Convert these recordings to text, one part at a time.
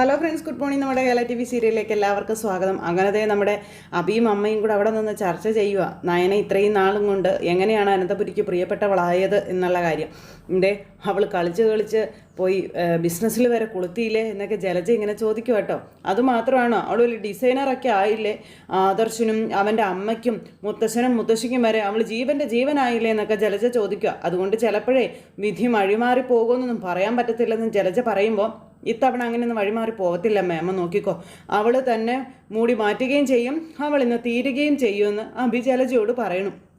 Hello friends good morning നമ്മുടെ Kerala T V സീരിയലിലേക്ക് എല്ലാവർക്കും സ്വാഗതം. അങ്ങനത്തെ നമ്മുടെ അബിയും അമ്മയും കൂടെ അവിടെ നിന്ന് ചർച്ച ചെയ്യുക നയന ഇത്രയും നാളും കൊണ്ട് എങ്ങനെയാണ് അനന്തപുരിക്ക് പ്രിയപ്പെട്ടവളായത് എന്നുള്ള കാര്യം. എന്റെ അവൾ കളിച്ച് കളിച്ച് പോയി ബിസിനസ്സിൽ വരെ കൊളുത്തിയില്ലേ എന്നൊക്കെ ജലജ ഇങ്ങനെ ചോദിക്കും കേട്ടോ. അതുമാത്രമാണോ അവൾ ഒരു ഡിസൈനറൊക്കെ ആയില്ലേ? ആദർശനും അവന്റെ അമ്മയ്ക്കും മുത്തശ്ശനും മുത്തശ്ശിക്കും വരെ അവൾ ജീവന്റെ ജീവനായില്ലേ എന്നൊക്കെ ജലജ ചോദിക്കുക അതുകൊണ്ട് ചിലപ്പോഴേ വിധി മഴിമാറി പോകുമെന്നൊന്നും പറയാൻ പറ്റത്തില്ലെന്ന് ജലജ പറയുമ്പോൾ ഇത്തവണ അങ്ങനെയൊന്നും വഴിമാറി പോകത്തില്ല അമ്മ നോക്കിക്കോ. അവൾ തന്നെ മൂടി മാറ്റുകയും ചെയ്യും. അവൾ ഇന്ന് തീരുകയും ചെയ്യുമെന്ന് അഭി ജലജയോട് പറയണം.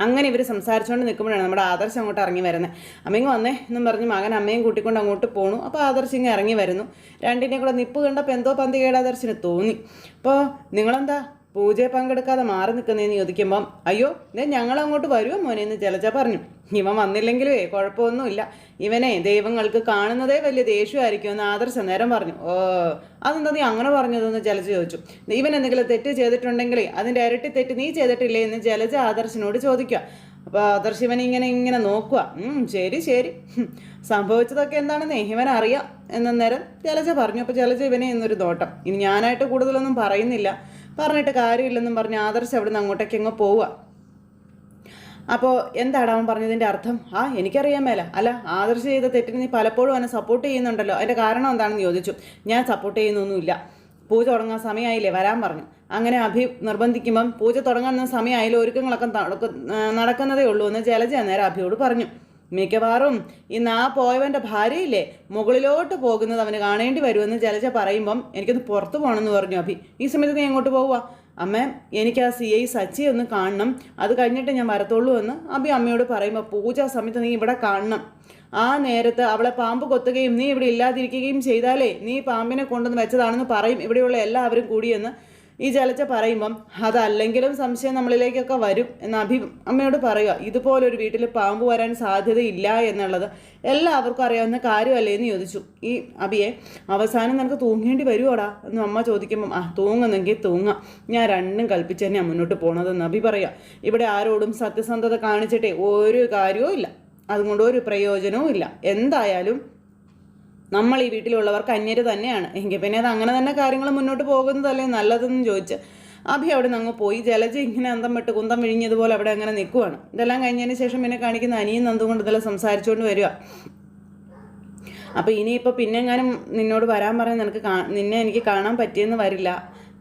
അങ്ങനെ ഇവർ സംസാരിച്ചുകൊണ്ട് നിൽക്കുമ്പോഴാണ് നമ്മുടെ ആദർശം അങ്ങോട്ട് ഇറങ്ങി വരുന്നത് അമ്മയും വന്നേ എന്നും പറഞ്ഞ് മകൻ അമ്മയും കൂട്ടിക്കൊണ്ട് അങ്ങോട്ട് പോണു. അപ്പോൾ ആദർശം ഇങ്ങനെ ഇറങ്ങി വരുന്നു. രണ്ടിനെ കൂടെ നിപ്പ് കണ്ടപ്പോൾ എന്തോ പന്തി കേടാദർശന് തോന്നി. അപ്പോൾ നിങ്ങളെന്താ പൂജയെ പങ്കെടുക്കാതെ മാറി നിൽക്കുന്നതെന്ന് ചോദിക്കുമ്പം അയ്യോ ഇതേ ഞങ്ങൾ അങ്ങോട്ട് വരുമോ മോനെ? എന്ന് ജലജ പറഞ്ഞു. ഇവൻ വന്നില്ലെങ്കിലേ കുഴപ്പമൊന്നുമില്ല. ഇവനെ ദൈവങ്ങൾക്ക് കാണുന്നതേ വലിയ ദേഷ്യമായിരിക്കും എന്ന് ആദർശ നേരം പറഞ്ഞു. ഓ അതെന്താ നീ അങ്ങനെ പറഞ്ഞതെന്ന് ജലജ ചോദിച്ചു. ഇവൻ എന്തെങ്കിലും തെറ്റ് ചെയ്തിട്ടുണ്ടെങ്കിലേ അതിന്റെ ഇരട്ടി തെറ്റ് നീ ചെയ്തിട്ടില്ലേ? എന്ന് ജലജ ആദർശനോട് ചോദിക്കുക. അപ്പോൾ ആദർശ് ഇങ്ങനെ ഇങ്ങനെ നോക്കുക. ശരി ശരി. സംഭവിച്ചതൊക്കെ എന്താണെന്ന് ഇവൻ അറിയാം എന്ന നേരം ജലജ പറഞ്ഞു. അപ്പോൾ ജലജ ഇവനെ എന്നൊരു നോട്ടം ഇനി ഞാനായിട്ട് കൂടുതലൊന്നും പറയുന്നില്ല. പറഞ്ഞിട്ട് കാര്യമില്ലെന്നും പറഞ്ഞ് ആദർശ് അവിടെ നിന്ന് അങ്ങോട്ടേക്ക് അങ്ങ് പോവുക അപ്പോൾ എന്താണ് അവൻ പറഞ്ഞതിന്റെ അർത്ഥം? ആ എനിക്കറിയാൻ മേല. അല്ല ആദർശ് ചെയ്ത തെറ്റിന് നീ പലപ്പോഴും അവനെ സപ്പോർട്ട് ചെയ്യുന്നുണ്ടല്ലോ. അതിന്റെ കാരണം എന്താണെന്ന് ചോദിച്ചു. ഞാൻ സപ്പോർട്ട് ചെയ്യുന്നൊന്നുമില്ല. പൂജ തുടങ്ങാൻ സമയമായില്ലേ വരാൻ പറഞ്ഞു. അങ്ങനെ അഭി നിർബന്ധിക്കുമ്പം പൂജ തുടങ്ങുന്ന സമയമായില്ല ഒരുക്കങ്ങളൊക്കെ നടക്കു നടക്കുന്നതേ ഉള്ളൂ എന്ന് ജലജ നേരം അഭിയോട് പറഞ്ഞു. മിക്കവാറും ഇന്ന് ആ പോയവന്റെ ഭാര്യയില്ലേ മുകളിലോട്ട് പോകുന്നത് അവന് കാണേണ്ടി വരുമെന്ന് ജലജ പറയുമ്പം എനിക്കൊന്ന് പുറത്തു പോകണമെന്ന് പറഞ്ഞു അഭി. ഈ സമയത്ത് നീ എങ്ങോട്ട് പോവുക അമ്മ എനിക്ക് ആ സി ഐ സച്ചിയെ ഒന്ന് കാണണം. അത് കഴിഞ്ഞിട്ട് ഞാൻ വരത്തുള്ളൂ എന്ന് അഭി അമ്മയോട് പറയുമ്പോൾ പൂജ സമയത്ത് നീ ഇവിടെ കാണണം. ആ നേരത്ത് അവളെ പാമ്പ് കൊത്തുകയും നീ ഇവിടെ ഇല്ലാതിരിക്കുകയും ചെയ്താലേ നീ പാമ്പിനെ കൊണ്ടുവന്ന് വെച്ചതാണെന്ന് പറയും. ഇവിടെയുള്ള എല്ലാവരും കൂടിയെന്ന് ഈ ചലച്ച പറയുമ്പം അതല്ലെങ്കിലും സംശയം നമ്മളിലേക്കൊക്കെ വരും എന്ന് അഭി അമ്മയോട് പറയുക. ഇതുപോലൊരു വീട്ടിൽ പാമ്പ് വരാൻ സാധ്യതയില്ല എന്നുള്ളത് എല്ലാവർക്കും അറിയാവുന്ന കാര്യമല്ലേ എന്ന് ചോദിച്ചു. ഈ അഭിയെ അവസാനം നിനക്ക് തൂങ്ങേണ്ടി വരുവോടാ? എന്ന് അമ്മ ചോദിക്കുമ്പം ആ തൂങ്ങുന്നെങ്കിൽ തൂങ്ങാം. ഞാൻ രണ്ടും കൽപ്പിച്ച് തന്നെയാണ് മുന്നോട്ട് പോണതെന്ന് അഭി പറയുക ഇവിടെ ആരോടും സത്യസന്ധത കാണിച്ചിട്ടേ ഒരു കാര്യവും ഇല്ല. അതുകൊണ്ട് ഒരു പ്രയോജനവും ഇല്ല. എന്തായാലും നമ്മൾ ഈ വീട്ടിലുള്ളവർക്ക് അന്യര് തന്നെയാണ്. എങ്കിൽ പിന്നെ അത് അങ്ങനെ തന്നെ കാര്യങ്ങൾ മുന്നോട്ട് പോകുന്നതല്ലേ നല്ലതെന്ന് ചോദിച്ച് അഭി അവിടെ നിന്ന് അങ്ങ് പോയി. ജലജ ഇങ്ങനെ അന്തം വിട്ട് കുന്തം വിഴിഞ്ഞതുപോലെ അവിടെ അങ്ങനെ നിൽക്കുവാണ്. ഇതെല്ലാം കഴിഞ്ഞതിന് ശേഷം പിന്നെ കാണിക്കുന്ന അനിയും നന്ദും കൊണ്ട് ഇതെല്ലാം സംസാരിച്ചുകൊണ്ട് വരിക. അപ്പോൾ ഇനിയിപ്പോൾ പിന്നെ എങ്ങാനും നിന്നോട് വരാൻ പറയാൻ നിനക്ക് നിന്നെ എനിക്ക് കാണാൻ പറ്റിയെന്ന് വരില്ല.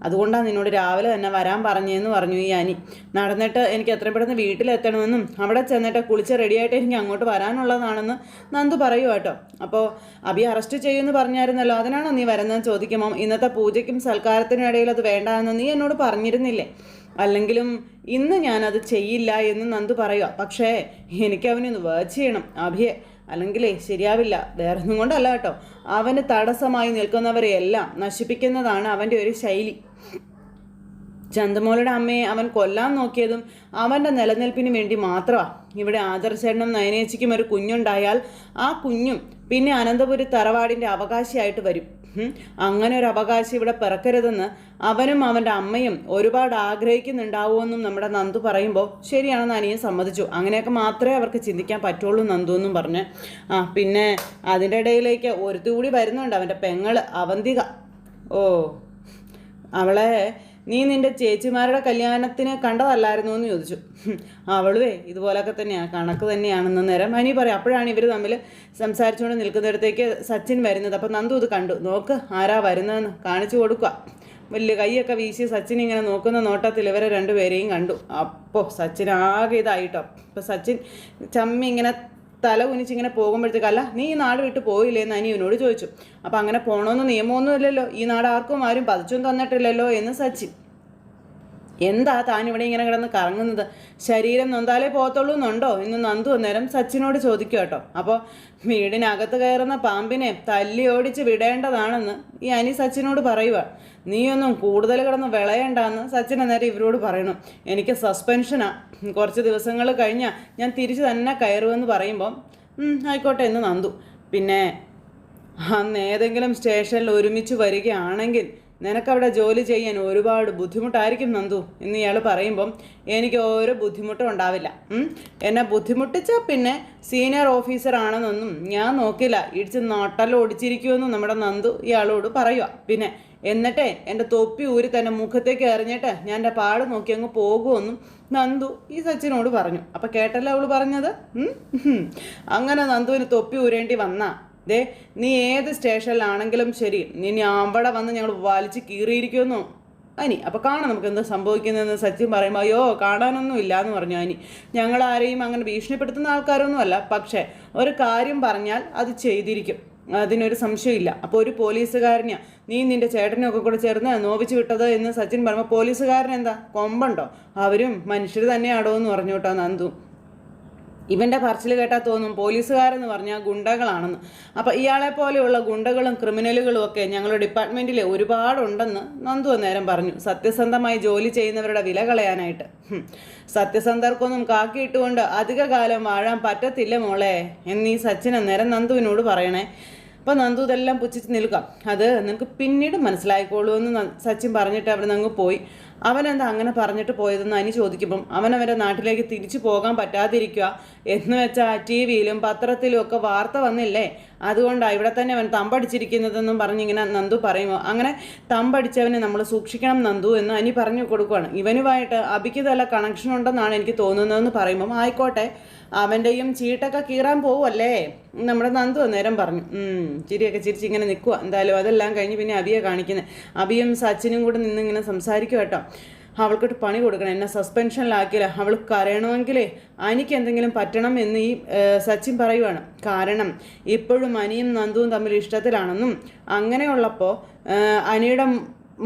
അതുകൊണ്ടാണ് നിന്നോട് രാവിലെ തന്നെ വരാൻ പറഞ്ഞതെന്ന് പറഞ്ഞു ഈ അനി. നടന്നിട്ട് എനിക്ക് എത്രയും പെട്ടെന്ന് വീട്ടിലെത്തണമെന്നും അവിടെ ചെന്നിട്ട് കുളിച്ച് റെഡിയായിട്ട് എനിക്ക് അങ്ങോട്ട് വരാനുള്ളതാണെന്ന് നന്ദു പറയൂ കേട്ടോ. അപ്പോൾ അബി അറസ്റ്റ് ചെയ്യുമെന്ന് പറഞ്ഞായിരുന്നല്ലോ അതിനാണോ നീ വരുന്നതെന്ന് ചോദിക്കുമ്പോൾ ഇന്നത്തെ പൂജയ്ക്കും സൽക്കാരത്തിനും ഇടയിൽ അത് വേണ്ടാന്ന് നീ എന്നോട് പറഞ്ഞിരുന്നില്ലേ? അല്ലെങ്കിലും ഇന്ന് ഞാനത് ചെയ്യില്ല എന്ന് നന്ദു പറയുക പക്ഷേ എനിക്ക് അവനൊന്ന് വേർച്ച് ചെയ്യണം അഭിയെ അല്ലെങ്കിലേ ശരിയാവില്ല. വേറെ ഒന്നും കൊണ്ടല്ല കേട്ടോ. അവന് തടസ്സമായി നിൽക്കുന്നവരെയെല്ലാം നശിപ്പിക്കുന്നതാണ് അവന്റെ ഒരു ശൈലി. ചന്തമോളുടെ അമ്മയെ അവൻ കൊല്ലാൻ നോക്കിയതും അവന്റെ നിലനിൽപ്പിന് വേണ്ടി മാത്രമാണ് ഇവിടെ ആദർശേട്ടനും നയനേച്ചിക്കും ഒരു കുഞ്ഞുണ്ടായാൽ ആ കുഞ്ഞും പിന്നെ അനന്തപുരി തറവാടിന്റെ അവകാശിയായിട്ട് വരും. അങ്ങനെ ഒരു അവകാശം ഇവിടെ പിറക്കരുതെന്ന് അവനും അവന്റെ അമ്മയും ഒരുപാട് ആഗ്രഹിക്കുന്നുണ്ടാവുമെന്നും നമ്മുടെ നന്ദു പറയുമ്പോൾ ശരിയാണെന്ന് അനിയൻ സമ്മതിച്ചു. അങ്ങനെയൊക്കെ മാത്രമേ അവർക്ക് ചിന്തിക്കാൻ പറ്റുള്ളൂ നന്ദു എന്നും പറഞ്ഞ്. ആ പിന്നെ അതിന്റെ ഇടയിലേക്ക് ഒരുത്തി കൂടി വരുന്നുണ്ട് അവന്റെ പെങ്ങൾ അവന്തിക. ഓ അവളെ നീ നിന്റെ ചേച്ചിമാരുടെ കല്യാണത്തിന് കണ്ടതല്ലായിരുന്നു എന്ന് ചോദിച്ചു. അവളുവേ ഇതുപോലൊക്കെ തന്നെയാണ് കണക്ക് തന്നെയാണെന്ന് നേരം. അനി പറയാം അപ്പോഴാണ് ഇവർ തമ്മിൽ സംസാരിച്ചുകൊണ്ട് നിൽക്കുന്നിടത്തേക്ക് സച്ചിൻ വരുന്നത്. അപ്പം നന്ദു ഇത് കണ്ടു. നോക്ക് ആരാ വരുന്നതെന്ന് കാണിച്ചു കൊടുക്കുക. വലിയ കൈയൊക്കെ വീശി സച്ചിൻ ഇങ്ങനെ നോക്കുന്ന നോട്ടത്തിൽ ഇവരെ രണ്ടുപേരെയും കണ്ടു. അപ്പോൾ സച്ചിൻ ആകെ ഇതായിട്ടോ. അപ്പോൾ സച്ചിൻ ചമ്മി ഇങ്ങനെ തല കുനിച്ചിങ്ങനെ പോകുമ്പോഴത്തേക്ക് അല്ല നീ ഈ നാട് വിട്ട് പോയില്ലേ എന്ന് അനിയനോട് ചോദിച്ചു. അപ്പം അങ്ങനെ പോകണമെന്ന് നിയമമൊന്നുമില്ലല്ലോ. ഈ നാട് ആർക്കും ആരും പതിച്ചും തന്നിട്ടില്ലല്ലോ എന്ന് സച്ചിൻ. എന്താ താൻ ഇവിടെ ഇങ്ങനെ കിടന്ന് കറങ്ങുന്നത്? ശരീരം നൊന്താലേ പോകത്തുള്ളൂ എന്നുണ്ടോ? എന്ന് നന്ദു അന്നേരം സച്ചിനോട് ചോദിക്കുക കേട്ടോ. അപ്പോൾ വീടിനകത്ത് കയറുന്ന പാമ്പിനെ തല്ലി ഓടിച്ച് വിടേണ്ടതാണെന്ന് ഈ അനി സച്ചിനോട് പറയുക നീയൊന്നും കൂടുതൽ കിടന്ന് വിളയണ്ടെന്ന് സച്ചിൻ അന്നേരം ഇവരോട് പറയണം. എനിക്ക് സസ്പെൻഷനാ. കുറച്ച് ദിവസങ്ങൾ കഴിഞ്ഞാൽ ഞാൻ തിരിച്ച് തന്നെ കയറുമെന്ന് പറയുമ്പോൾ "ഉം, ആയിക്കോട്ടെ എന്ന് നന്ദു. പിന്നെ അന്ന് ഏതെങ്കിലും സ്റ്റേഷനിൽ ഒരുമിച്ച് വരികയാണെങ്കിൽ നിനക്കവിടെ ജോലി ചെയ്യാൻ ഒരുപാട് ബുദ്ധിമുട്ടായിരിക്കും നന്ദു എന്ന് ഇയാൾ പറയുമ്പം എനിക്ക് ഓരോ ബുദ്ധിമുട്ടും ഉണ്ടാവില്ല. എന്നെ ബുദ്ധിമുട്ടിച്ചാൽ പിന്നെ സീനിയർ ഓഫീസർ ആണെന്നൊന്നും ഞാൻ നോക്കില്ല. ഇടിച്ച് നട്ടൽ ഓടിച്ചിരിക്കുമെന്നും നമ്മുടെ നന്ദു ഇയാളോട് പറയുക പിന്നെ എന്നിട്ടേ എന്റെ തൊപ്പി ഊരി തന്നെ മുഖത്തേക്ക് എറിഞ്ഞിട്ട് ഞാൻ എന്റെ പാട് നോക്കി അങ്ങ് പോകുമെന്നും നന്ദു ഈ സച്ചിനോട് പറഞ്ഞു. അപ്പം കേട്ടല്ലോ അവൾ പറഞ്ഞത്? അങ്ങനെ നന്ദുവിന് തൊപ്പി ഊരേണ്ടി വന്നാ. ദേ നീ ഏത് സ്റ്റേഷനിലാണെങ്കിലും ശരി ഇനി അവിടെ വന്ന് ഞങ്ങൾ വലിച്ച് കീറിയിരിക്കുന്നു. അനി അപ്പോൾ കാണാം നമുക്ക് എന്താ സംഭവിക്കുന്നതെന്ന് സത്യം പറയുമ്പോൾ അയ്യോ കാണാനൊന്നും ഇല്ല എന്ന് പറഞ്ഞു അനി. ഞങ്ങൾ ആരെയും അങ്ങനെ ഭീഷണിപ്പെടുത്തുന്ന ആൾക്കാരൊന്നുമല്ല പക്ഷേ ഒരു കാര്യം പറഞ്ഞാൽ അത് ചെയ്തിരിക്കും. അതിനൊരു സംശയമില്ല. അപ്പോൾ ഒരു പോലീസുകാരനെയാ നീ നിന്റെ ചേട്ടനും ഒക്കെ കൂടെ ചേർന്ന് നോവിച്ച് വിട്ടത് എന്ന് സച്ചിൻ പറയുമ്പോൾ പോലീസുകാരൻ എന്താ കൊമ്പുണ്ടോ? അവരും മനുഷ്യർ തന്നെയാടോ എന്ന് പറഞ്ഞു കേട്ടോ നന്ദു. ഇവന്റെ പറച്ചിൽ കേട്ടാൽ തോന്നും പോലീസുകാരെന്ന് പറഞ്ഞാൽ ഗുണ്ടകളാണെന്ന്. അപ്പോൾ ഇയാളെ പോലെയുള്ള ഗുണ്ടകളും ക്രിമിനലുകളും ഒക്കെ ഞങ്ങളുടെ ഡിപ്പാർട്ട്മെന്റിൽ ഒരുപാടുണ്ടെന്ന് നന്ദു അന്നേരം പറഞ്ഞു. സത്യസന്ധമായി ജോലി ചെയ്യുന്നവരുടെ വില കളയാനായിട്ട്. സത്യസന്ധർക്കൊന്നും കാക്കിയിട്ടുകൊണ്ട് അധിക കാലം വാഴാൻ പറ്റത്തില്ല മോളെ എന്നീ സച്ചിൻ അന്നേരം നന്ദുവിനോട് പറയണേ. അപ്പോൾ നന്ദു ഇതെല്ലാം പുച്ഛിച്ച് നിൽക്കാം. അത് നിങ്ങൾക്ക് പിന്നീട് മനസ്സിലായിക്കോളൂ എന്ന് സച്ചിൻ പറഞ്ഞിട്ട് അവിടെ അങ്ങ് പോയി. അവനെന്താ അങ്ങനെ പറഞ്ഞിട്ട് പോയതെന്ന് അനി ചോദിക്കുമ്പം അവൻ അവന്റെ നാട്ടിലേക്ക് തിരിച്ചു പോകാൻ പറ്റാതിരിക്കുക. എന്ന് വെച്ചാൽ ടി വിയിലും പത്രത്തിലും ഒക്കെ വാർത്ത വന്നില്ലേ? അതുകൊണ്ടാണ് ഇവിടെ തന്നെ അവൻ തമ്പടിച്ചിരിക്കുന്നതെന്നും പറഞ്ഞിങ്ങനെ നന്ദു പറയുമോ? അങ്ങനെ തമ്പടിച്ചവനെ നമ്മൾ സൂക്ഷിക്കണം നന്ദു എന്ന് അനി പറഞ്ഞു കൊടുക്കുകയാണ് ഇവനുമായിട്ട് അബിക്ക് നല്ല കണക്ഷൻ ഉണ്ടെന്നാണ് എനിക്ക് തോന്നുന്നതെന്ന് പറയുമ്പം ആയിക്കോട്ടെ. അവന്റെയും ചീട്ടൊക്കെ കീറാൻ പോവല്ലേ നമ്മുടെ നന്ദു അന്നേരം പറഞ്ഞു. ചിരിയൊക്കെ ചിരിച്ച് ഇങ്ങനെ നിൽക്കുക എന്തായാലും അതെല്ലാം കഴിഞ്ഞ് പിന്നെ അബിയെ കാണിക്കുന്നത് അബിയും സച്ചിനും കൂടെ നിന്നിങ്ങനെ സംസാരിക്കും കേട്ടോ. അവൾക്കിട്ട് പണി കൊടുക്കണം. എന്നെ സസ്പെൻഷനിലാക്കിയില്ല അവൾ കരയണമെങ്കിലേ അനിക്ക് എന്തെങ്കിലും പറ്റണം എന്ന് ഈ സച്ചിൻ പറയുവാണ്. കാരണം ഇപ്പോഴും അനിയും നന്ദുവും തമ്മിൽ ഇഷ്ടത്തിലാണെന്നും അങ്ങനെയുള്ളപ്പോൾ അനിയുടെ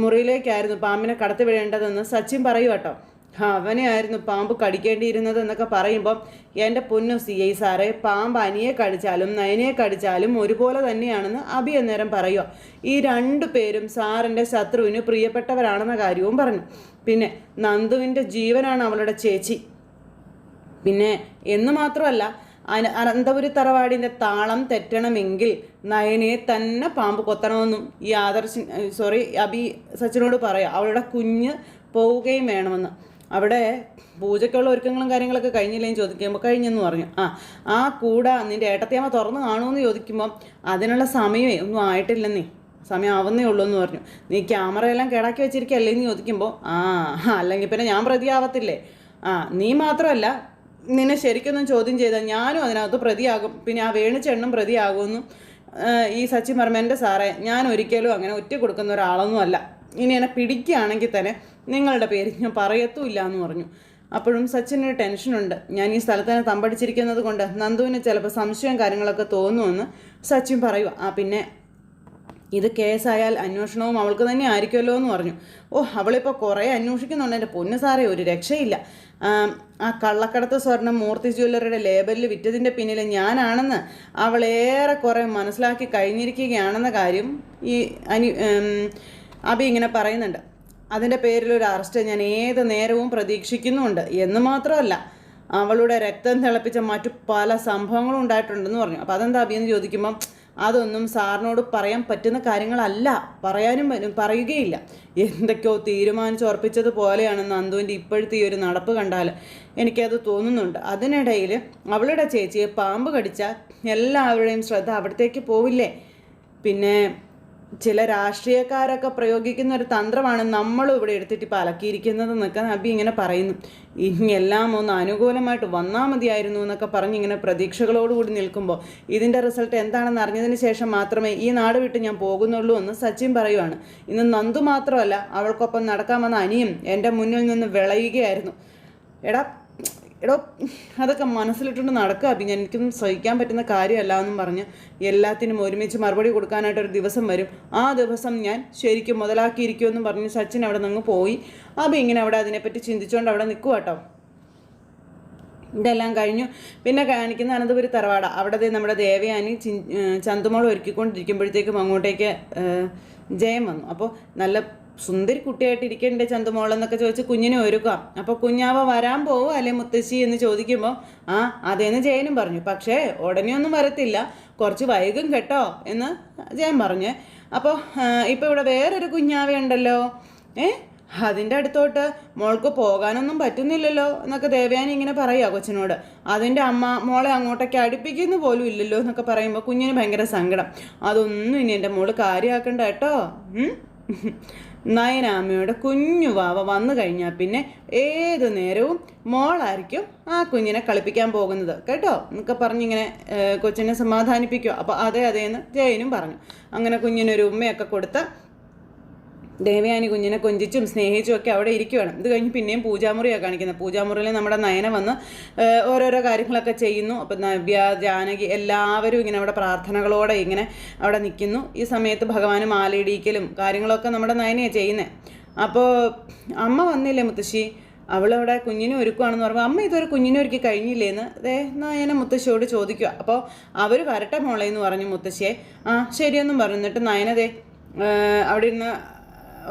മുറിയിലേക്കായിരുന്നു പാമ്പിനെ കടത്തിവിടേണ്ടതെന്ന് സച്ചിൻ പറയും കേട്ടോ. അവനെ ആയിരുന്നു പാമ്പ് കടിക്കേണ്ടിയിരുന്നത് എന്നൊക്കെ പറയുമ്പം എന്റെ പൊന്നു സി ഐ സാറേ പാമ്പ് അനിയെ കടിച്ചാലും നയനയെ കടിച്ചാലും ഒരുപോലെ തന്നെയാണെന്ന് അഭി അന്നേരം പറയുക ഈ രണ്ടു പേരും സാറിന്റെ ശത്രുവിന് പ്രിയപ്പെട്ടവരാണെന്ന കാര്യവും പറഞ്ഞു. പിന്നെ നന്ദുവിന്റെ ജീവനാണ് അവളുടെ ചേച്ചി. പിന്നെ എന്ന് മാത്രമല്ല അന- അനന്തപുരി തറവാടിന്റെ താളം തെറ്റണമെങ്കിൽ നയനയെ തന്നെ പാമ്പ് കൊത്തണമെന്നും ഈ ആദർശൻ സോറി അബി സച്ചിനോട് പറയാം. അവളുടെ കുഞ്ഞ് പോവുകയും വേണമെന്ന്. അവിടെ പൂജയ്ക്കുള്ള ഒരുക്കങ്ങളും കാര്യങ്ങളൊക്കെ കഴിഞ്ഞില്ലേന്ന് ചോദിക്കുമ്പോൾ കഴിഞ്ഞെന്ന് പറഞ്ഞു. ആ ആ കൂട നിന്റെ ഏട്ടത്തിയമ്മ തുറന്ന് കാണുമെന്ന് ചോദിക്കുമ്പോൾ അതിനുള്ള സമയമേ ഒന്നും ആയിട്ടില്ലെന്നേ. സമയം ആവുന്നേ ഉള്ളൂ എന്ന് പറഞ്ഞു. നീ ക്യാമറയെല്ലാം കേടാക്കി വെച്ചിരിക്കല്ലേ എന്ന് ചോദിക്കുമ്പോൾ ആ അല്ലെങ്കിൽ പിന്നെ ഞാൻ പ്രതിയാവത്തില്ലേ? ആ നീ മാത്രമല്ല നിന്നെ ശരിക്കൊന്നും ചോദ്യം ചെയ്താൽ ഞാനും അതിനകത്ത് പ്രതിയാകും. പിന്നെ ആ വേണിച്ചെണ്ണും പ്രതിയാകുമെന്നും ഈ സച്ചിൻ പറഞ്ഞു എന്റെ സാറേ ഞാൻ ഒരിക്കലും അങ്ങനെ ഒറ്റ കൊടുക്കുന്ന ഒരാളൊന്നും അല്ല. ഇനി എന്നെ പിടിക്കുകയാണെങ്കിൽ തന്നെ നിങ്ങളുടെ പേര് ഞാൻ പറയത്തുമില്ല എന്ന് പറഞ്ഞു. അപ്പോഴും സച്ചിനൊരു ടെൻഷനുണ്ട് ഞാൻ ഈ സ്ഥലത്ത് തന്നെ തമ്പടിച്ചിരിക്കുന്നത് കൊണ്ട് നന്ദുവിന് ചിലപ്പോൾ സംശയം കാര്യങ്ങളൊക്കെ തോന്നുമെന്ന് സച്ചിൻ പറയുക ആ പിന്നെ ഇത് കേസായാൽ അന്വേഷണവും അവൾക്ക് തന്നെ ആയിരിക്കുമല്ലോ എന്ന് പറഞ്ഞു. ഓ അവളിപ്പോൾ കുറേ അന്വേഷിക്കുന്നുണ്ട്. എന്റെ പൊന്നു സാറേ ഒരു രക്ഷയില്ല. ആ കള്ളക്കടത്ത് സ്വർണം മൂർത്തി ജ്വല്ലറിയുടെ ലേബലിൽ വിറ്റതിന്റെ പിന്നിൽ ഞാനാണെന്ന് അവളേറെ കുറേ മനസ്സിലാക്കി കഴിഞ്ഞിരിക്കുകയാണെന്ന കാര്യം ഈ അനി അബി ഇങ്ങനെ പറയുന്നുണ്ട്. അതിന്റെ പേരിൽ ഒരു അറസ്റ്റ് ഞാൻ ഏത് നേരവും പ്രതീക്ഷിക്കുന്നുണ്ട് എന്ന് മാത്രമല്ല അവളുടെ രക്തം തിളപ്പിച്ച മറ്റു പല സംഭവങ്ങളും ഉണ്ടായിട്ടുണ്ടെന്ന് പറഞ്ഞു. അപ്പോൾ അതെന്താ അഭിയെന്ന് ചോദിക്കുമ്പം അതൊന്നും സാറിനോട് പറയാൻ പറ്റുന്ന കാര്യങ്ങളല്ല. പറയാനും പറയുകയില്ല. എന്തൊക്കെയോ തീരുമാനിച്ചുറപ്പിച്ചതുപോലെയാണ് നന്ദുവിന്റെ ഇപ്പോഴത്തെ ഈ ഒരു നടപ്പ് കണ്ടാൽ എനിക്കത് തോന്നുന്നുണ്ട്. അതിനിടയിൽ അവളുടെ ചേച്ചിയെ പാമ്പ് കടിച്ചാൽ എല്ലാവരുടെയും ശ്രദ്ധ അവിടത്തേക്ക് പോവില്ലേ? പിന്നെ ചില രാഷ്ട്രീയക്കാരൊക്കെ പ്രയോഗിക്കുന്ന ഒരു തന്ത്രമാണ് നമ്മളും ഇവിടെ എടുത്തിട്ട് ഇപ്പോൾ അലക്കിയിരിക്കുന്നതെന്നൊക്കെ നബി ഇങ്ങനെ പറയുന്നു. ഇനി എല്ലാം ഒന്ന് അനുകൂലമായിട്ട് വന്നാൽ മതിയായിരുന്നു എന്നൊക്കെ പറഞ്ഞ് ഇങ്ങനെ പ്രതീക്ഷകളോടുകൂടി നിൽക്കുമ്പോൾ ഇതിന്റെ റിസൾട്ട് എന്താണെന്ന് അറിഞ്ഞതിന് ശേഷം മാത്രമേ ഈ നാട് വിട്ട് ഞാൻ പോകുന്നുള്ളൂ എന്ന് സച്ചിൻ പറയുവാണ്. ഇന്ന് നന്ദു മാത്രമല്ല അവൾക്കൊപ്പം നടക്കാമെന്ന അനിയും എന്റെ മുന്നിൽ നിന്ന് വിളയുകയായിരുന്നു. എടാ എടോ അതൊക്കെ മനസ്സിലിട്ടുകൊണ്ട് നടക്കുക അപ്പം എനിക്കൊന്നും സഹിക്കാൻ പറ്റുന്ന കാര്യമല്ല എന്നും പറഞ്ഞ് എല്ലാത്തിനും ഒരുമിച്ച് മറുപടി കൊടുക്കാനായിട്ടൊരു ദിവസം വരും. ആ ദിവസം ഞാൻ ശരിക്കും മുതലാക്കിയിരിക്കുമെന്നും പറഞ്ഞ് സച്ചിൻ അവിടെ നിന്ന് പോയി. അപ്പം ഇങ്ങനെ അവിടെ അതിനെപ്പറ്റി ചിന്തിച്ചുകൊണ്ട് അവിടെ നിൽക്കുക കേട്ടോ ഇതെല്ലാം കഴിഞ്ഞു. പിന്നെ കാണിക്കുന്ന അനന്തപുരി തറവാട. അവിടെ നമ്മുടെ ദേവയാനി ചി ചന്തുമോൾ ഒരുക്കിക്കൊണ്ടിരിക്കുമ്പോഴത്തേക്കും അങ്ങോട്ടേക്ക് ജയം വന്നു. അപ്പോൾ നല്ല സുന്ദരി കുട്ടിയായിട്ട് ഇരിക്കണ്ടേ ചന്തുമോൾ എന്നൊക്കെ ചോദിച്ച് കുഞ്ഞിനെ ഒരുക്കാം അപ്പോൾ കുഞ്ഞാവ വരാൻ പോവോ അല്ലെ മുത്തശ്ശി എന്ന് ചോദിക്കുമ്പോൾ ആ അതേന്ന് ജയനും പറഞ്ഞു. പക്ഷേ ഉടനെ ഒന്നും വരത്തില്ല. കുറച്ച് വൈകും കേട്ടോ എന്ന് ജയൻ പറഞ്ഞു. അപ്പോൾ ഇപ്പോൾ ഇവിടെ വേറൊരു കുഞ്ഞാവയുണ്ടല്ലോ ഏ അതിന്റെ അടുത്തോട്ട് മോൾക്ക് പോകാനൊന്നും പറ്റുന്നില്ലല്ലോ എന്നൊക്കെ ദേവയാനി ഇങ്ങനെ പറയുക കൊച്ചിനോട്. അതിന്റെ അമ്മ മോളെ അങ്ങോട്ടേക്ക് അടുപ്പിക്കുന്നു പോലും ഇല്ലല്ലോ എന്നൊക്കെ പറയുമ്പോൾ കുഞ്ഞിന് ഭയങ്കര സങ്കടം. അതൊന്നും ഇനി എന്റെ മോൾ കാര്യമാക്കണ്ട കേട്ടോ? നയനാമ്മയുടെ കുഞ്ഞു വാവ വന്നു കഴിഞ്ഞാൽ പിന്നെ ഏത് നേരവും മോളായിരിക്കും ആ കുഞ്ഞിനെ കളിപ്പിക്കാൻ പോകുന്നത്. കേട്ടോ? എന്നൊക്കെ പറഞ്ഞിങ്ങനെ കൊച്ചിനെ സമാധാനിപ്പിക്കുക. അപ്പോൾ അതെ അതേ എന്ന് ജയനും പറഞ്ഞു. അങ്ങനെ കുഞ്ഞിനൊരു ഉമ്മയൊക്കെ കൊടുത്ത് ദേവയാനി കുഞ്ഞിനെ കൊഞ്ചിച്ചും സ്നേഹിച്ചും ഒക്കെ അവിടെ ഇരിക്കുവാണ്. ഇത് കഴിഞ്ഞ് പിന്നെയും പൂജാമുറിയാണ് കാണിക്കുന്നത്. പൂജാമുറിയിൽ നമ്മുടെ നയന വന്ന് ഓരോരോ കാര്യങ്ങളൊക്കെ ചെയ്യുന്നു. അപ്പം നവ്യ ജാനകി എല്ലാവരും ഇങ്ങനെ അവിടെ പ്രാർത്ഥനകളോടെ ഇങ്ങനെ അവിടെ നിൽക്കുന്നു. ഈ സമയത്ത് ഭഗവാന് മാലയിടിക്കലും കാര്യങ്ങളൊക്കെ നമ്മുടെ നയനയാണ് ചെയ്യുന്നത് അപ്പോൾ അമ്മ വന്നില്ലേ മുത്തശ്ശി? അവളവിടെ കുഞ്ഞിനെ ഒരുക്കുവാണെന്ന് പറയുമ്പോൾ അമ്മ ഇതുവരെ കുഞ്ഞിനെ ഒരുക്കി കഴിഞ്ഞില്ലേ എന്ന് അതേ നയന മുത്തശ്ശിയോട് ചോദിക്കുക അപ്പോൾ അവർ വരട്ടെ മോളെ എന്ന് പറഞ്ഞു മുത്തശ്ശിയെ. ആ ശരിയെന്നും പറഞ്ഞിട്ട് നയനതേ അവിടെ ഇരുന്ന്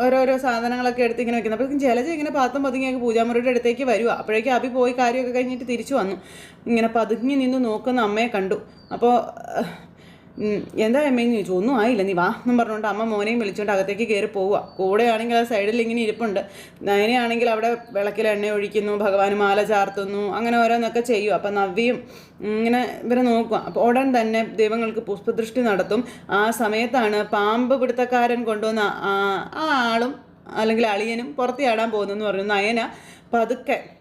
ഓരോരോ സാധനങ്ങളൊക്കെ എടുത്ത് ഇങ്ങനെ വെക്കുന്നത്. അപ്പോഴേക്കും ജലജ ഇങ്ങനെ പാത്തും പതുങ്ങിയൊക്കെ പൂജാമുറിയുടെ അടുത്തേക്ക് വരുക അപ്പോഴേക്കും അഭി പോയി കാര്യമൊക്കെ കഴിഞ്ഞിട്ട് തിരിച്ചു വന്നു. ഇങ്ങനെ പതുങ്ങി നിന്ന് നോക്കുന്ന അമ്മയെ കണ്ടു. അപ്പോൾ എന്താ അമ്മയെന്ന് ചോദിച്ചു ഒന്നും ആയില്ല. നീ വാ. എന്നും പറഞ്ഞുകൊണ്ട് അമ്മ മോനെയും വിളിച്ചുകൊണ്ട് അകത്തേക്ക് കയറി പോവുക. കൂടെയാണെങ്കിൽ ആ സൈഡിൽ ഇങ്ങനെ ഇരിപ്പുണ്ട്. നയനയാണെങ്കിൽ അവിടെ വിളക്കിൽ എണ്ണ ഒഴിക്കുന്നു ഭഗവാന് മാല ചാർത്തുന്നു അങ്ങനെ ഓരോന്നൊക്കെ ചെയ്യും. അപ്പം നവ്യയും ഇങ്ങനെ ഇവരെ നോക്കുക. അപ്പോൾ ഉടൻ തന്നെ ദൈവങ്ങൾക്ക് പുഷ്പദൃഷ്ടി നടത്തും. ആ സമയത്താണ് പാമ്പ് പിടുത്തക്കാരൻ കൊണ്ടുവന്ന ആ ആളും അല്ലെങ്കിൽ അളിയനും പുറത്ത് ചാടാൻ പോകുന്നെന്ന് പറഞ്ഞു. നയന പതുക്കെ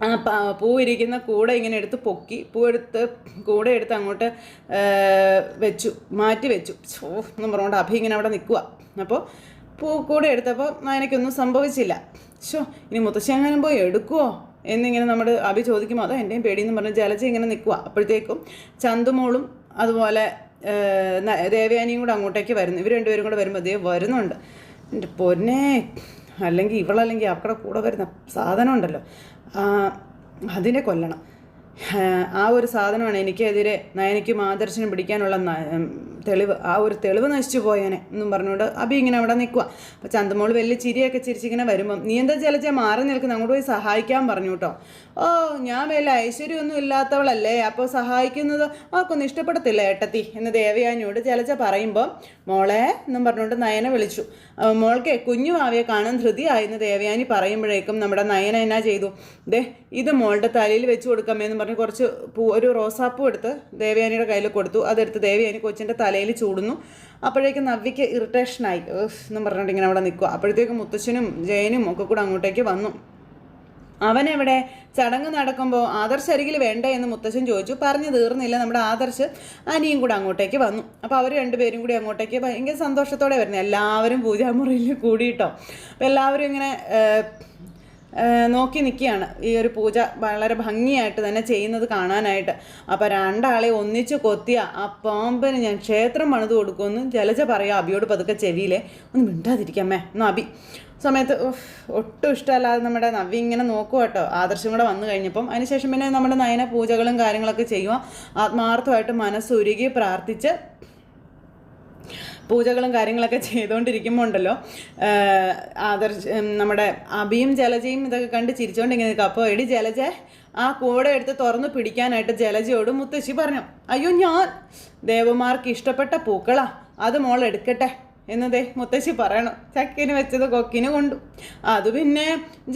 ആ പ- പൂ ഇരിക്കുന്ന കൂടെ ഇങ്ങനെ എടുത്ത് പൊക്കി പൂ എടുത്ത് കൂടെ എടുത്ത് അങ്ങോട്ട് വെച്ചു മാറ്റി വെച്ചു. ഓ എന്നും പറഞ്ഞുകൊണ്ട് അഭി ഇങ്ങനെ അവിടെ നിൽക്കുക അപ്പോൾ പൂ കൂടെ എടുത്തപ്പോൾ നയനയ്ക്കൊന്നും സംഭവിച്ചില്ല. ഷോ ഇനി മുത്തശ്ശേങ്ങാനും പോയി എടുക്കുമോ എന്നിങ്ങനെ നമ്മൾ അഭി ചോദിക്കുമ്പോൾ അതോ എന്റെയും പേടിയെന്ന് പറഞ്ഞ് ജലജ ഇങ്ങനെ നിൽക്കുക അപ്പോഴത്തേക്കും ചന്തുമോളും അതുപോലെ ദേവയാനിയും കൂടെ അങ്ങോട്ടേക്ക് വരുന്നു. ഇവർ രണ്ടുപേരും കൂടെ വരുമ്പോൾ അതേ വരുന്നുണ്ട്. എന്റെ പൊന്നെ അല്ലെങ്കിൽ ഇവളല്ലെങ്കിൽ അവക്കടെ കൂടെ വരുന്ന സാധനം ഉണ്ടല്ലോ. അതിനെ കൊല്ലണം. ആ, ഒരു സാധനമാണ് എനിക്കെതിരെ നയനയ്ക്കും ആദർശനും പിടിക്കാനുള്ള തെളിവ് ആ ഒരു തെളിവ് നശിച്ചു പോയേനെ എന്നും പറഞ്ഞുകൊണ്ട് അബി ഇങ്ങനെ അവിടെ നിൽക്കുക അപ്പോൾ ചന്തമോൾ വലിയ ചിരിയൊക്കെ ചിരിച്ചിങ്ങനെ വരുമ്പം നീ എന്താ ചിലച്ച മാറി നിൽക്കുന്ന? അങ്ങോട്ട് പോയി സഹായിക്കാൻ പറഞ്ഞു കേട്ടോ ഓ ഞാൻ വല്ല ഐശ്വര്യമൊന്നും ഇല്ലാത്തവളല്ലേ? അപ്പോൾ സഹായിക്കുന്നത് ആർക്കൊന്നും ഇഷ്ടപ്പെടത്തില്ല ഏട്ടത്തി എന്ന് ദേവയാനിയോട് ചിലച്ച പറയുമ്പോൾ മോളെ എന്നും പറഞ്ഞുകൊണ്ട് നയനെ വിളിച്ചു. മോൾക്ക് കുഞ്ഞു ആവിയെ കാണാൻ ധൃതിയായെന്ന് ദേവയാനി പറയുമ്പോഴേക്കും നമ്മുടെ നയന എന്നാ ചെയ്തു? ദേ ഇത് മോളുടെ തലയിൽ വെച്ച് കൊടുക്കാമേ എന്ന് പറഞ്ഞ് കുറച്ച് പൂ ഒരു റോസാപ്പൂ എടുത്ത് ദേവയാനിയുടെ കയ്യിൽ കൊടുത്തു. അതെടുത്ത് ദേവയാനി കൊച്ചിന്റെ തലയിൽ ചൂടുന്നു. അപ്പോഴേക്കും നവ്യയ്ക്ക് ഇറിറ്റേഷനായി എന്ന് പറഞ്ഞിട്ട് ഇങ്ങനെ അവിടെ നിൽക്കുക. അപ്പോഴത്തേക്കും മുത്തശ്ശനും ജയനും ഒക്കെ കൂടെ അങ്ങോട്ടേക്ക് വന്നു. അവനെവിടെ ചടങ്ങ് നടക്കുമ്പോൾ ആദർശ് അരികിൽ വേണ്ടേ? എന്ന് മുത്തശ്ശൻ ചോദിച്ചു. പറഞ്ഞു തീർന്നില്ല. നമ്മുടെ ആദർശ് അനിയും കൂടെ അങ്ങോട്ടേക്ക് വന്നു. അപ്പോൾ അവർ രണ്ടുപേരും കൂടി അങ്ങോട്ടേക്ക് ഭയങ്കര സന്തോഷത്തോടെ വരുന്നത് എല്ലാവരും പൂജാമുറിയിൽ കൂടിയിട്ടോ. അപ്പോൾ എല്ലാവരും ഇങ്ങനെ നോക്കി നിൽക്കുകയാണ്. ഈ ഒരു പൂജ വളരെ ഭംഗിയായിട്ട് തന്നെ ചെയ്യുന്നത് കാണാനായിട്ട്. അപ്പോൾ രണ്ടാളെ ഒന്നിച്ച് കൊത്തിയ ആ പാമ്പന് ഞാൻ ക്ഷേത്രം പണിത് കൊടുക്കുമെന്ന് ജലജ പറയാം അബിയോട് പതുക്കെ ചെവിയിലെ. ഒന്ന് മിണ്ടാതിരിക്കാമേ എന്നാ അബി. സമയത്ത് ഒട്ടും ഇഷ്ടമല്ലാതെ നമ്മുടെ നവി ഇങ്ങനെ നോക്കുക കേട്ടോ ആദർശം കൂടെ വന്നു കഴിഞ്ഞപ്പം അതിനുശേഷം പിന്നെ നമ്മുടെ നയന പൂജകളും കാര്യങ്ങളൊക്കെ ചെയ്യുക ആത്മാർത്ഥമായിട്ട് മനസ്സുരുകി പ്രാർത്ഥിച്ച് പൂജകളും കാര്യങ്ങളൊക്കെ ചെയ്തുകൊണ്ടിരിക്കുമ്പോൾ ഉണ്ടല്ലോ ആദർശ് നമ്മുടെ അബിയും ജലജയും ഇതൊക്കെ കണ്ട് ചിരിച്ചുകൊണ്ട് ഇങ്ങനെ നിൽക്കുക അപ്പോൾ എടി ജലജ ആ കൂടെ എടുത്ത് തുറന്ന് പിടിക്കാനായിട്ട് ജലജയോട് മുത്തശ്ശി പറഞ്ഞു അയ്യോ ഞാൻ ദേവമാർക്ക് ഇഷ്ടപ്പെട്ട പൂക്കളാ അത് മോൾ എടുക്കട്ടെ എന്ന് ദേ മുത്തശ്ശി പറയണം. ചക്കിന് വെച്ചത് കൊക്കിന് കൊണ്ടു. അത് പിന്നെ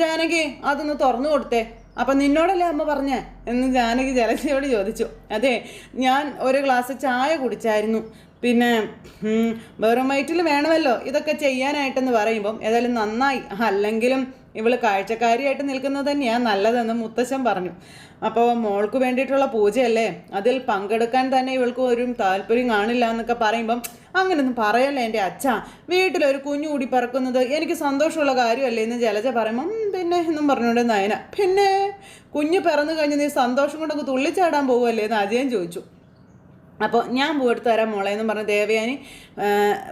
ജാനകി അതൊന്ന് തുറന്നു കൊടുത്തേ. അപ്പം നിന്നോടല്ലേ അമ്മ പറഞ്ഞേ? എന്ന് ജാനകി ജലജയോട് ചോദിച്ചു. അതെ ഞാൻ ഒരു ഗ്ലാസ് ചായ കുടിച്ചായിരുന്നു. പിന്നെ വെറും വേണമല്ലോ ഇതൊക്കെ ചെയ്യാനായിട്ടെന്ന് പറയുമ്പം ഏതായാലും നന്നായി. അല്ലെങ്കിലും ഇവൾ കാഴ്ചക്കാരിയായിട്ട് നിൽക്കുന്നത് തന്നെയാണ് നല്ലതെന്ന് മുത്തശ്ശൻ പറഞ്ഞു. അപ്പോൾ മോൾക്ക് വേണ്ടിയിട്ടുള്ള പൂജയല്ലേ? അതിൽ പങ്കെടുക്കാൻ തന്നെ ഇവൾക്ക് ഒരു താല്പര്യം കാണില്ല എന്നൊക്കെ പറയുമ്പം അങ്ങനൊന്നും പറയല്ലേ എന്റെ അച്ഛ? വീട്ടിലൊരു കുഞ്ഞു കൂടി പറക്കുന്നത് എനിക്ക് സന്തോഷമുള്ള കാര്യമല്ലേ? എന്ന് ജലജ പറയുമ്പം പിന്നെ എന്നും പറഞ്ഞുകൊണ്ട് നയന പിന്നെ കുഞ്ഞ് പിറന്നു കഴിഞ്ഞ് നീ സന്തോഷം കൊണ്ടൊക്കെ തുള്ളിച്ചാടാൻ പോകുമല്ലേ എന്ന് അജയൻ ചോദിച്ചു. അപ്പോൾ ഞാൻ പൂ എടുത്ത് തരാം മോളെ എന്ന് പറഞ്ഞ് ദേവയാനി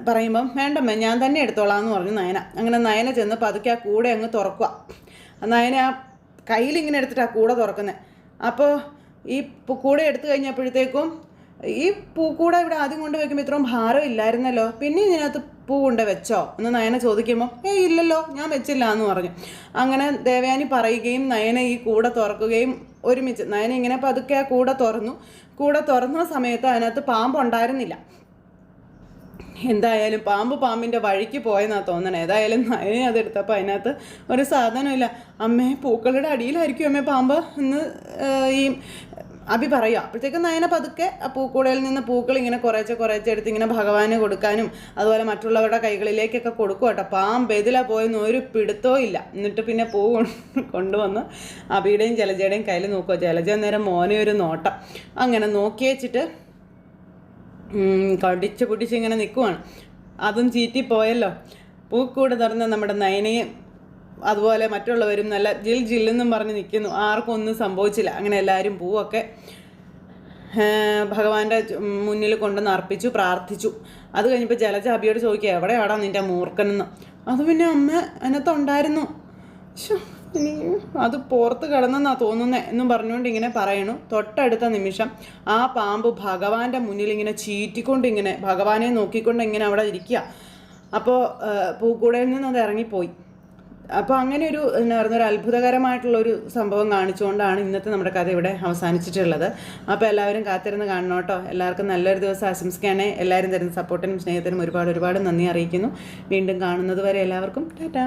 പറയുമ്പം വേണ്ടമ്മ ഞാൻ തന്നെ എടുത്തോളാം എന്ന് പറഞ്ഞു നയന. അങ്ങനെ നയന ചെന്ന് പതുക്കെ ആ കൂടെ അങ്ങ് തുറക്കുക നയന ആ കയ്യിലിങ്ങനെ എടുത്തിട്ട് ആ കൂടെ തുറക്കുന്നത് അപ്പോൾ ഈ കൂടെ എടുത്തു കഴിഞ്ഞപ്പോഴത്തേക്കും ഈ പൂക്കൂടെ ഇവിടെ ആദ്യം കൊണ്ട് വെക്കുമ്പോൾ ഇത്രയും ഭാരം ഇല്ലായിരുന്നല്ലോ പിന്നെ ഇതിനകത്ത് പൂ കൊണ്ട് വെച്ചോ? എന്ന് നയന ചോദിക്കുമ്പോൾ ഏയ് ഇല്ലല്ലോ ഞാൻ വെച്ചില്ല എന്ന് പറഞ്ഞു. അങ്ങനെ ദേവയാനി പറയുകയും നയന ഈ കൂടെ തുറക്കുകയും ഒരുമിച്ച് നയന ഇങ്ങനെ പതുക്കെ ആ കൂടെ തുറന്നു. കൂടെ തുറന്ന സമയത്ത് അതിനകത്ത് പാമ്പ് ഉണ്ടായിരുന്നില്ല എന്തായാലും പാമ്പ് പാമ്പിന്റെ വഴിക്ക് പോയെന്നാ തോന്നണേ. ഏതായാലും നയനെ അതെടുത്തപ്പോൾ അതിനകത്ത് ഒരു സാധനമില്ല. അമ്മേ പൂക്കളുടെ അടിയിലായിരിക്കും അമ്മേ പാമ്പ്. എന്ന് ഈ അഭി പറയുക അപ്പോഴത്തേക്കും നയന പതുക്കെ ആ പൂക്കൂടയിൽ നിന്ന് പൂക്കൾ ഇങ്ങനെ കുറേച്ച് കുറേച്ച് എടുത്ത് ഇങ്ങനെ ഭഗവാന് കൊടുക്കാനും അതുപോലെ മറ്റുള്ളവരുടെ കൈകളിലേക്കൊക്കെ കൊടുക്കും കേട്ടോ. പാമ്പ് എതിലാ പോയെന്ന് ഒരു പിടുത്തോ ഇല്ല. എന്നിട്ട് പിന്നെ പൂ കൊണ്ടുവന്ന് അഭിയുടെയും ജലജയുടെയും കയ്യിൽ നോക്കുക ജലജ നേരം മോനെ ഒരു നോട്ടം. അങ്ങനെ നോക്കി വെച്ചിട്ട് ഉം, കടിച്ച് പിടിച്ച് ഇങ്ങനെ നിൽക്കുവാണ് അതും ചീറ്റി പോയല്ലോ പൂക്കൂട് തുറന്ന് നമ്മുടെ നയനയും അതുപോലെ മറ്റുള്ളവരും നല്ല ജിൽ ജില്ലെന്നും പറഞ്ഞ് നിൽക്കുന്നു. ആർക്കും ഒന്നും സംഭവിച്ചില്ല. അങ്ങനെ എല്ലാവരും പൂവൊക്കെ. ഭഗവാന്റെ മുന്നിൽ കൊണ്ടുവന്ന് അർപ്പിച്ചു പ്രാർത്ഥിച്ചു. അത് കഴിഞ്ഞപ്പോൾ ജലജ അബിയോട് ചോദിക്കുക എവിടെയാടാ നിന്റെ മൂർക്കനെന്ന് അത് പിന്നെ അമ്മ അതിനകത്തുണ്ടായിരുന്നു ഉണ്ടായിരുന്നു ഇനി അത് പുറത്ത് കിടന്നെന്നാ തോന്നുന്നേ എന്നും പറഞ്ഞുകൊണ്ട് ഇങ്ങനെ പറയണു. തൊട്ടടുത്ത നിമിഷം ആ പാമ്പ് ഭഗവാന്റെ മുന്നിൽ ഇങ്ങനെ ചീറ്റിക്കൊണ്ട് ഇങ്ങനെ ഭഗവാനെ നോക്കിക്കൊണ്ട് ഇങ്ങനെ അവിടെ ഇരിക്കുക. അപ്പോൾ പൂക്കൂടയിൽ നിന്ന് അത് ഇറങ്ങിപ്പോയി. അപ്പോൾ അങ്ങനെ ഒരു എന്താ പറയുക ഒരു അത്ഭുതകരമായിട്ടുള്ള ഒരു സംഭവം കാണിച്ചുകൊണ്ടാണ് ഇന്നത്തെ നമ്മുടെ കഥ ഇവിടെ അവസാനിച്ചിട്ടുള്ളത്. അപ്പോൾ എല്ലാവരും കാത്തിരുന്ന് കാണണം കേട്ടോ. എല്ലാവർക്കും നല്ലൊരു ദിവസം ആശംസിക്കാനേ എല്ലാവരും തരുന്ന സപ്പോർട്ടിനും സ്നേഹത്തിനും ഒരുപാട് ഒരുപാട് നന്ദി അറിയിക്കുന്നു. വീണ്ടും കാണുന്നത് വരെ എല്ലാവർക്കും ടാറ്റാ.